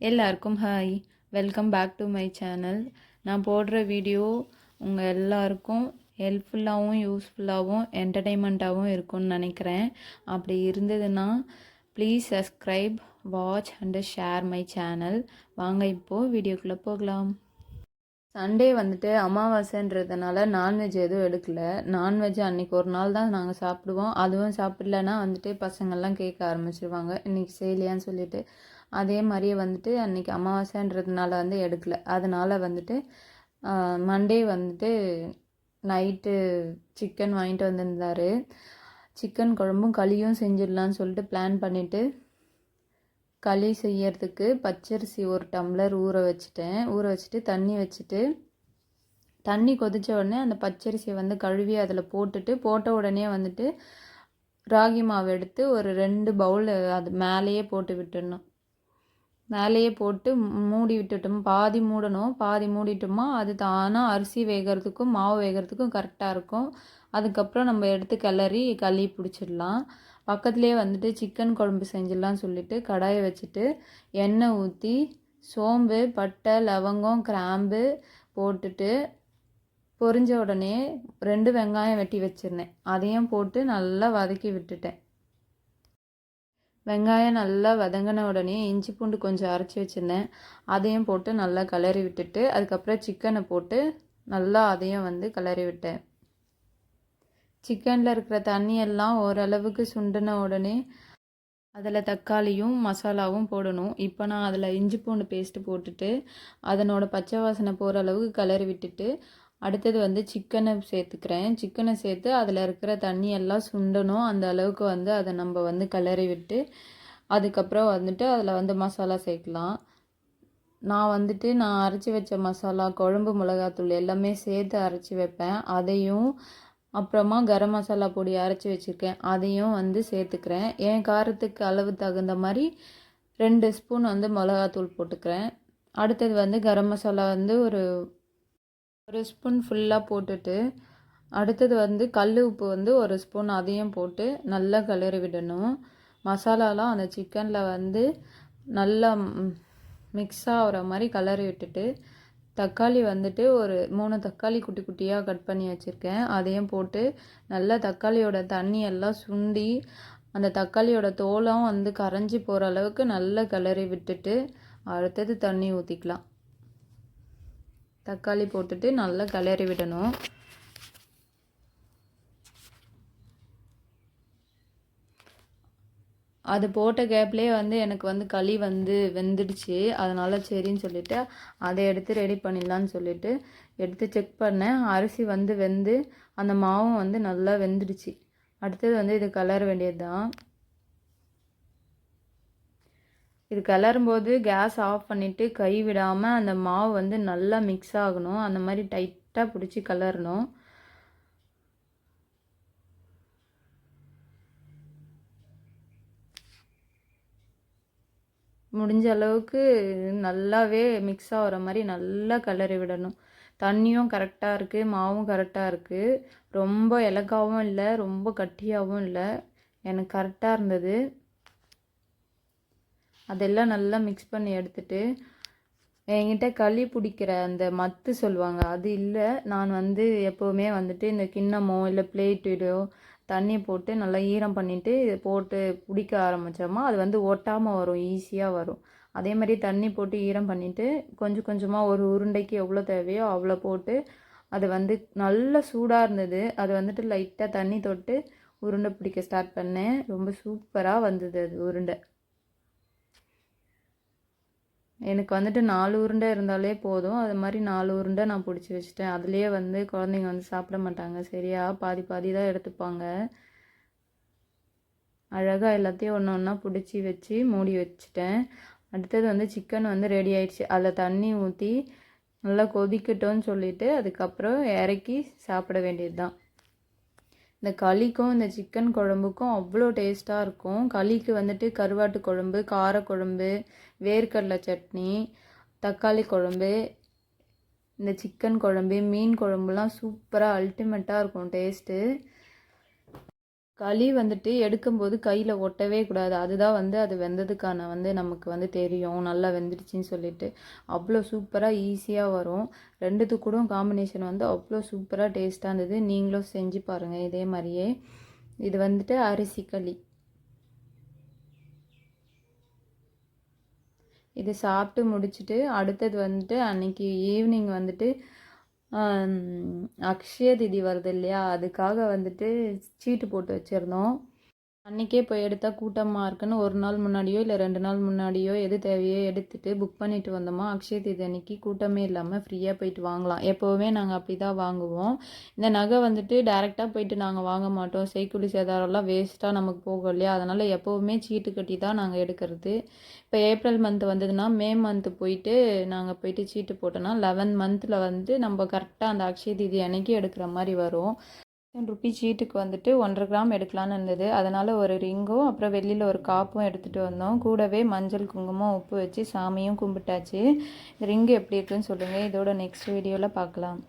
எல்லாருக்கும் hi welcome back to my channel நான் போடுற வீடியோ உங்கள் எல்லாருக்கும் ஹெல்ப்ஃபுல்லாகவும் யூஸ்ஃபுல்லாகவும் என்டர்டெயின்மெண்ட்டாகவும் இருக்கும்னு நினைக்கிறேன். அப்படி இருந்ததுன்னா please subscribe watch and share my channel வாங்க இப்போது வீடியோக்குள்ளே போகலாம். சண்டே வந்துட்டு அமாவாசைன்றதுனால நான்வெஜ் எதுவும் எடுக்கல. நான்வெஜ் அன்றைக்கி ஒரு நாள் தான் நாங்கள் சாப்பிடுவோம். அதுவும் சாப்பிடலன்னா வந்துட்டு பசங்கள்லாம் கேட்க ஆரம்பிச்சிருவாங்க. இன்றைக்கி செய்யலையான்னு சொல்லிட்டு அதே மாதிரியே வந்துட்டு அன்றைக்கி அமாவாசைன்றதுனால வந்து எடுக்கல. அதனால் வந்துட்டு மண்டே வந்துட்டு நைட்டு சிக்கன் வாங்கிட்டு வந்திருந்தார். சிக்கன் குழம்பும் களியும் செஞ்சிடலான்னு சொல்லிட்டு பிளான் பண்ணிவிட்டு களி செய்யறதுக்கு பச்சரிசி ஒரு டம்ளர் ஊற வச்சுட்டேன். ஊற வச்சுட்டு தண்ணி வச்சுட்டு தண்ணி கொதித்த உடனே அந்த பச்சரிசியை வந்து கழுவி அதில் போட்டுட்டு போட்ட உடனே வந்துட்டு ராகி மாவு எடுத்து ஒரு ரெண்டு பவுல் அது மேலேயே போட்டு விட்டுடணும். மேலேயே போட்டு மூடி விட்டுட்டோம். பாதி மூடணும் பாதி மூடிட்டோமா அது தானாக அரிசி வேகிறதுக்கும் மாவு வேகிறதுக்கும் கரெக்டாக இருக்கும். அதுக்கப்புறம் நம்ம எடுத்து கிளறி களி பிடிச்சிடலாம். பக்கத்துலேயே வந்துட்டு சிக்கன் குழம்பு செஞ்சிடலாம் சொல்லிட்டு கடாயை வச்சுட்டு எண்ணெய் ஊற்றி சோம்பு பட்டை லவங்கம் கிராம்பு போட்டுட்டு பொரிஞ்ச உடனே ரெண்டு வெங்காயம் வெட்டி வச்சுருந்தேன். அதையும் போட்டு நல்லா வதக்கி விட்டுட்டேன். வெங்காயம் நல்லா வதங்கின உடனே இஞ்சி பூண்டு கொஞ்சம் அரைச்சி வச்சுருந்தேன். அதையும் போட்டு நல்லா கிளறி விட்டுட்டு அதுக்கப்புறம் சிக்கனை போட்டு நல்லா அதையும் வந்து கிளறி விட்டேன். சிக்கனில் இருக்கிற தண்ணியெல்லாம் ஓரளவுக்கு சுண்டின உடனே அதில் தக்காளியும் மசாலாவும் போடணும். இப்போ நான் அதில் இஞ்சி பூண்டு பேஸ்ட்டு போட்டுட்டு அதனோட பச்சை வாசனை போகிற அளவுக்கு கிளறி விட்டுட்டு அடுத்தது வந்து சிக்கனை சேர்த்துக்கிறேன். சிக்கனை சேர்த்து அதில் இருக்கிற தண்ணி எல்லாம் சுண்டணும். அந்த அளவுக்கு வந்து அதை நம்ம வந்து கிளறி விட்டு அதுக்கப்புறம் வந்துட்டு அதில் வந்து மசாலா சேர்க்கலாம். நான் வந்துட்டு நான் அரைச்சி வச்ச மசாலா குழம்பு மிளகாத்தூள் எல்லாமே சேர்த்து அரைச்சி வைப்பேன். அதையும் அப்புறமா கரம் மசாலா பொடி அரைச்சி வச்சுருக்கேன். அதையும் வந்து சேர்த்துக்கிறேன். என் காரத்துக்கு அளவு தகுந்த மாதிரி ரெண்டு ஸ்பூன் வந்து மிளகாத்தூள் போட்டுக்கிறேன். அடுத்தது வந்து கரம் மசாலா வந்து ஒரு ஒரு ஸ்பூன் ஃபுல்லாக போட்டுட்டு அடுத்தது வந்து கல் உப்பு வந்து ஒரு ஸ்பூன் அதையும் போட்டு நல்லா கிளறி விடணும். மசாலாலாம் அந்த சிக்கனில் வந்து நல்லா மிக்ஸ் ஆகிற மாதிரி கலரி விட்டுட்டு தக்காளி வந்துட்டு ஒரு மூணு தக்காளி குட்டி குட்டியாக கட் பண்ணி வச்சுருக்கேன். அதையும் போட்டு நல்லா தக்காளியோட தண்ணி எல்லாம் சுண்டி அந்த தக்காளியோட தோலும் வந்து கரைஞ்சி போகிற அளவுக்கு நல்லா கிளறி விட்டுட்டு அடுத்தது தண்ணி ஊற்றிக்கலாம் தக்காளி போட்டுட்டு நல்லா கிளறி விடணும். அது போட்ட கேப்லேயே வந்து எனக்கு வந்து களி வந்து வெந்துடுச்சு. அதனால் சரின்னு சொல்லிவிட்டு அதை எடுத்து ரெடி பண்ணிடலான்னு சொல்லிவிட்டு எடுத்து செக் பண்ணேன். அரிசி வந்து வெந்து அந்த மாவும் வந்து நல்லா வெந்துடுச்சு. அடுத்தது வந்து இது கலர வேண்டியது தான் இது கிளறும்போது கேஸ் ஆஃப் பண்ணிவிட்டு கை விடாமல் அந்த மாவு வந்து நல்லா மிக்ஸ் ஆகணும். அந்த மாதிரி டைட்டாக பிடிச்சி கலரணும் முடிஞ்ச அளவுக்கு நல்லாவே மிக்ஸ் ஆகிற மாதிரி நல்லா கலரி விடணும். தண்ணியும் கரெக்டாக இருக்குது மாவும் கரெக்டாக இருக்குது ரொம்ப இலக்காவும் இல்லை ரொம்ப கட்டியாகவும் இல்லை. எனக்கு கரெக்டாக இருந்தது. அதெல்லாம் நல்லா மிக்ஸ் பண்ணி எடுத்துட்டு என்கிட்ட களி பிடிக்கிற அந்த மத்து சொல்லுவாங்க அது இல்லை. நான் வந்து எப்போவுமே வந்துட்டு இந்த கிண்ணமோ இல்லை பிளேட்டிடோ தண்ணி போட்டு நல்லா ஈரம் பண்ணிவிட்டு போட்டு பிடிக்க ஆரம்பித்தோமா அது வந்து ஒட்டாமல் வரும் ஈஸியாக வரும். அதே மாதிரி தண்ணி போட்டு ஈரம் பண்ணிவிட்டு கொஞ்சம் கொஞ்சமாக ஒரு உருண்டைக்கு எவ்வளோ தேவையோ அவ்வளோ போட்டு அது வந்து நல்ல சூடாக இருந்தது. அது வந்துட்டு லைட்டாக தண்ணி தொட்டு உருண்டை பிடிக்க ஸ்டார்ட் பண்ணேன். ரொம்ப சூப்பராக வந்தது அது உருண்டை. எனக்கு வந்துட்டு நாலு உருண்டை இருந்தாலே போதும். அது மாதிரி நாலு உருண்டை நான் பிடிச்சி வச்சுட்டேன். அதுலேயே வந்து குழந்தைங்க வந்து சாப்பிட மாட்டாங்க. சரியா? பாதி பாதி தான் எடுத்துப்பாங்க. அழகாக எல்லாத்தையும் ஒன்று ஒன்றா பிடிச்சி வச்சு மூடி வச்சுட்டேன். அடுத்தது வந்து சிக்கன் வந்து ரெடி ஆயிடுச்சு. அதில் தண்ணி ஊற்றி நல்லா கொதிக்கட்டும்னு சொல்லிவிட்டு அதுக்கப்புறம் இறக்கி சாப்பிட வேண்டியது தான் இந்த களிக்கும் இந்த சிக்கன் குழம்புக்கும் அவ்வளோ டேஸ்ட்டாக இருக்கும். களிக்கு வந்துட்டு கருவாட்டு குழம்பு காரக்குழம்பு வேர்க்கடலை சட்னி தக்காளி குழம்பு இந்த சிக்கன் குழம்பு மீன் குழம்புலாம் சூப்பராக அல்டிமேட்டாக இருக்கும் டேஸ்ட்டு களி வந்துட்டு எடுக்கும்போது கையில் ஒட்டவே கூடாது. அதுதான் வந்து அது வெந்ததுக்கான வந்து நமக்கு வந்து தெரியும். நல்லா வெந்துடுச்சின்னு சொல்லிட்டு. அவ்வளோ சூப்பராக ஈஸியாக வரும். ரெண்டுத்து கூட காம்பினேஷன் வந்து அவ்வளோ சூப்பராக டேஸ்ட்டாக இருந்தது. நீங்களும் செஞ்சு பாருங்கள் இதே மாதிரியே. இது வந்துட்டு அரிசி களி. இது சாப்பிட்டு முடிச்சுட்டு அடுத்தது வந்துட்டு அன்னைக்கு ஈவினிங் வந்துட்டு அக்ஷய திதி வருது இல்லையா? அதுக்காக வந்துட்டு சீட்டு போட்டு வச்சுருந்தோம். அன்றைக்கே போய் எடுத்தால் கூட்டமாக இருக்குன்னு ஒரு நாள் முன்னாடியோ இல்லை ரெண்டு நாள் முன்னாடியோ எது தேவையோ எடுத்துட்டு புக் பண்ணிட்டு வந்தோமா அக்ஷய தீதி அன்னைக்கு கூட்டமே இல்லாமல் ஃப்ரீயாக போயிட்டு வாங்கலாம். எப்போவுமே நாங்கள் அப்படி தான் வாங்குவோம். இந்த நகை வந்துட்டு டைரெக்டாக போயிட்டு நாங்கள் வாங்க மாட்டோம். செய்கூலி சேதாரம்லாம் வேஸ்ட்டாக நமக்கு போகும் இல்லையா? அதனால் எப்போவுமே சீட்டு கட்டி தான் நாங்கள் எடுக்கிறது. இப்போ ஏப்ரல் மந்த் வந்ததுன்னா மே மந்த் போயிட்டு நாங்கள் போயிட்டு சீட்டு போட்டோன்னா லெவன் மந்தில் வந்து நம்ம கரெக்டாக அந்த அக்ஷய தீதி அன்னைக்கு எடுக்கிற மாதிரி வரும். டென் சீட்டுக்கு வந்துட்டு ஒன்றரை கிராம் எடுக்கலான்னு இருந்தது. அதனால் ஒரு ரிங்கும் அப்புறம் வெளியில் ஒரு காப்பும் எடுத்துகிட்டு வந்தோம். கூடவே மஞ்சள் குங்குமம் உப்பு வச்சு சாமியும் கும்பிட்டாச்சு. ரிங்கு எப்படி இருக்குன்னு சொல்லுங்கள் இதோட நெக்ஸ்ட் வீடியோவில் பார்க்கலாம்.